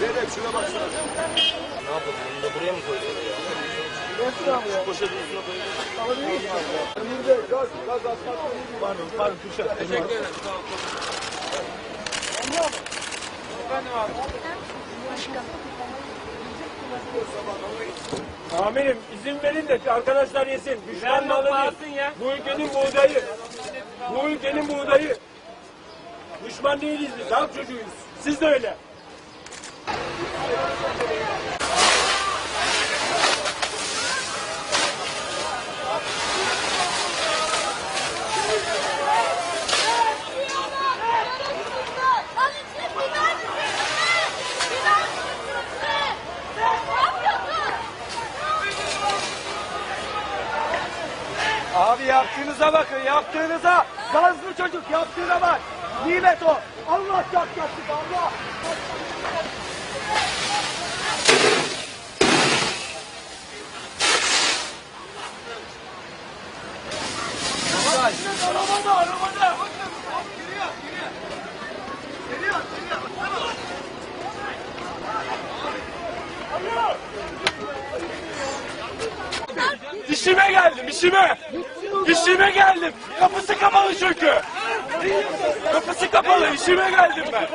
Zeynep şuna baksana. Ne yapalım? Bunu da buraya mı koyacağız ya? Poşetin üstüne koyacağız. Önünde gaz, gaz asfalt. Pardon, pardon Kürşat. Teşekkür ederim. Sağ ol. Amirim izin verin de arkadaşlar yesin. Düşman malı değil. Bu ülkenin buğdayı. Bu ülkenin buğdayı. Düşman değiliz biz. Halk çocuğuyuz. Siz de öyle. Abi yaptığınıza bakın yaptığınıza. Gazlı çocuk yaptığına bak. Nimet o. Allah çarpmasın Allah. İşime geldim, işime. İşime geldim. Kapısı kapalı çünkü. Kapısı kapalı, işime geldim ben.